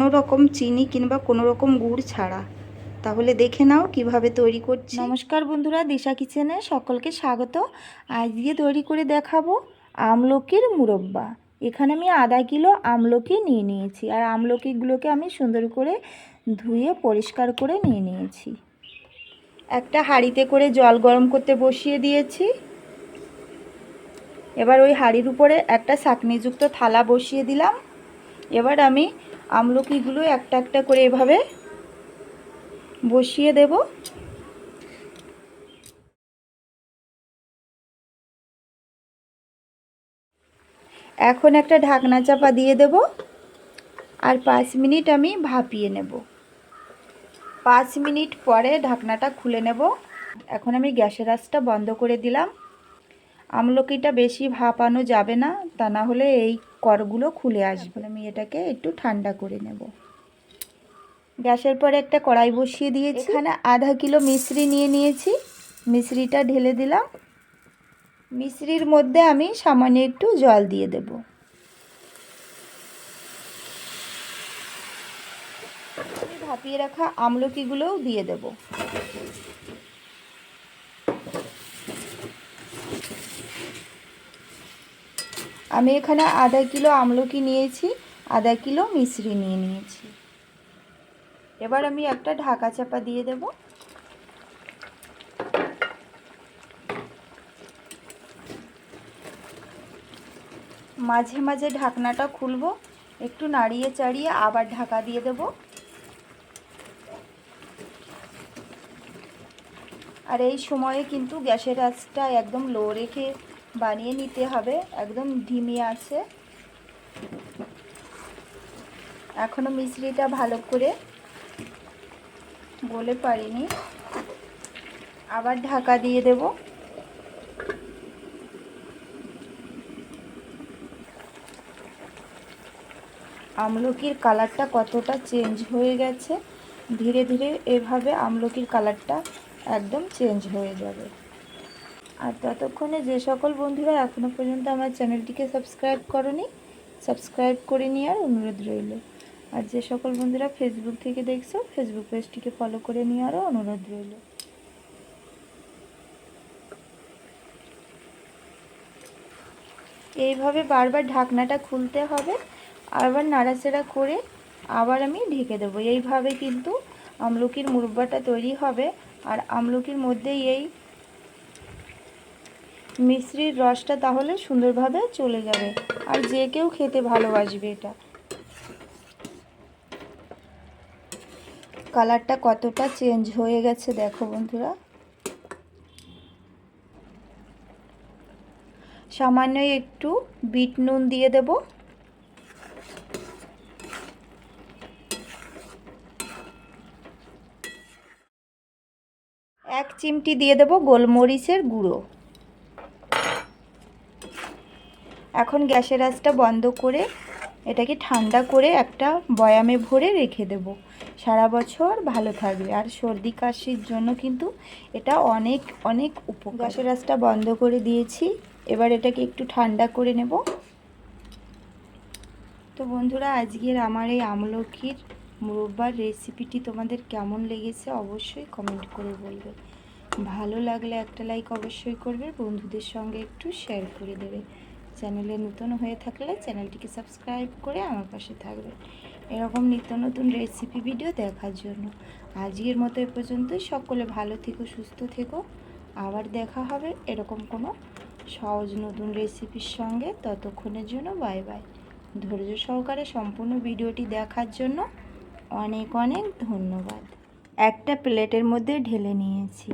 কোনো রকম চিনি কিংবা কোনো রকম গুড় ছাড়া। তাহলে দেখে নাও কীভাবে তৈরি করছি। নমস্কার বন্ধুরা, দিশা কিচেনে সকলকে স্বাগত। আজকে তৈরি করে দেখাবো আমলকির মুরব্বা। এখানে আমি আধা কিলো আমলকি নিয়ে নিয়েছি আর আমলকিগুলোকে আমি সুন্দর করে ধুয়ে পরিষ্কার করে নিয়ে নিয়েছি। একটা হাঁড়িতে করে জল গরম করতে বসিয়ে দিয়েছি। এবার ওই হাঁড়ির উপরে একটা ছাঁকনিযুক্ত থালা বসিয়ে দিলাম। এবার আমি আমলকিগুলো একটা একটা করে এভাবে বসিয়ে দেব। এখন একটা ঢাকনা চাপা দিয়ে দেব আর পাঁচ মিনিট আমি ভাপিয়ে নেব। পাঁচ মিনিট পরে ঢাকনাটা খুলে নেব। এখন আমি গ্যাসের আঁচটা বন্ধ করে দিলাম। আমলকিটা বেশি ভাপানো যাবে না, তা না হলে এই করগুলো খুলে আসবে। আমি এটাকে একটু ঠান্ডা করে নেব। গ্যাসের পরে একটা কড়াই বসিয়ে দিয়েছি। এখানে আধা কিলো মিশ্রি নিয়ে নিয়েছি। মিশ্রিটা ঢেলে দিলাম। মিশ্রির মধ্যে আমি সামান্য একটু জল দিয়ে দেব। ভাপিয়ে রাখা আমলকিগুলোও দিয়ে দেব। আমি এখানে আধা কিলো আমলকি নিয়েছি, আধা কিলো মিশ্রি নিয়ে নিয়েছি। এবার আমি একটা ঢাকা চাপা দিয়ে দেব। মাঝে মাঝে ঢাকনাটা খুলবো, একটু নাড়িয়ে চাড়িয়ে আবার ঢাকা দিয়ে দেব। আর এই সময়ে কিন্তু গ্যাসের আঁচটা একদম লো রেখে বানিয়ে নিতে হবে। একদম ধিমি আছে। এখনও মিশ্রিটা ভালো করে বলে পারিনি। আবার ঢাকা দিয়ে দেব। আমলকির কালারটা কতটা চেঞ্জ হয়ে গেছে, ধীরে ধীরে এভাবে আমলকির কালারটা একদম চেঞ্জ হয়ে যাবে। আর ততক্ষণে যে সকল বন্ধুরা এখনও পর্যন্ত আমার চ্যানেলটিকে সাবস্ক্রাইব করনি, সাবস্ক্রাইব করে নেওয়ার অনুরোধ রইল। আর যে সকল বন্ধুরা ফেসবুক থেকে দেখছ ফেসবুক পেজটিকে ফলো করে নেওয়ারও অনুরোধ রইল। এইভাবে বারবার ঢাকনাটা খুলতে হবে আবার নাড়াচাড়া করে আবার আমি ঢেকে দেবো। এইভাবে কিন্তু আমলকির মুরব্বাটা তৈরি হবে, আর আমলকির মধ্যেই এই মিশ্রির রসটা তাহলে সুন্দরভাবে চলে যাবে। আর যে কেউ খেতে ভালোবাসবে এটা। কালারটা কতটা চেঞ্জ হয়ে গেছে দেখো বন্ধুরা। সামান্য একটু বিট নুন দিয়ে দেব। এক চিমটি দিয়ে দেব গোলমরিচের গুঁড়ো। এখন গ্যাসের আঁচটা বন্ধ করে এটাকে ঠান্ডা করে একটা বয়ামে ভরে রেখে দেব। সারা বছর ভালো থাকবে। আর সর্দি কাশির জন্য কিন্তু এটা অনেক অনেক উপ গ্যাসের আঁচটা বন্ধ করে দিয়েছি। এবার এটাকে একটু ঠান্ডা করে নেব। তো বন্ধুরা, আজকের আমার এই আমলকির মুরব্বার রেসিপিটি তোমাদের কেমন লেগেছে অবশ্যই কমেন্ট করে বলবে। ভালো লাগলে একটা লাইক অবশ্যই করবে, বন্ধুদের সঙ্গে একটু শেয়ার করে দেবে। চ্যানেলে নতুন হয়ে থাকলে চ্যানেলটিকে সাবস্ক্রাইব করে আমার পাশে থাকবে। এরকম নিত্য নতুন রেসিপি ভিডিও দেখার জন্য। আজকের মতো এ পর্যন্তই। সকলে ভালো থেকো, সুস্থ থেকো। আবার দেখা হবে এরকম কোনো সহজ নতুন রেসিপির সঙ্গে। ততক্ষণের জন্য বাই বাই ধৈর্য সহকারে সম্পূর্ণ ভিডিওটি দেখার জন্য অনেক অনেক ধন্যবাদ। একটা প্লেটের মধ্যে ঢেলে নিয়েছি।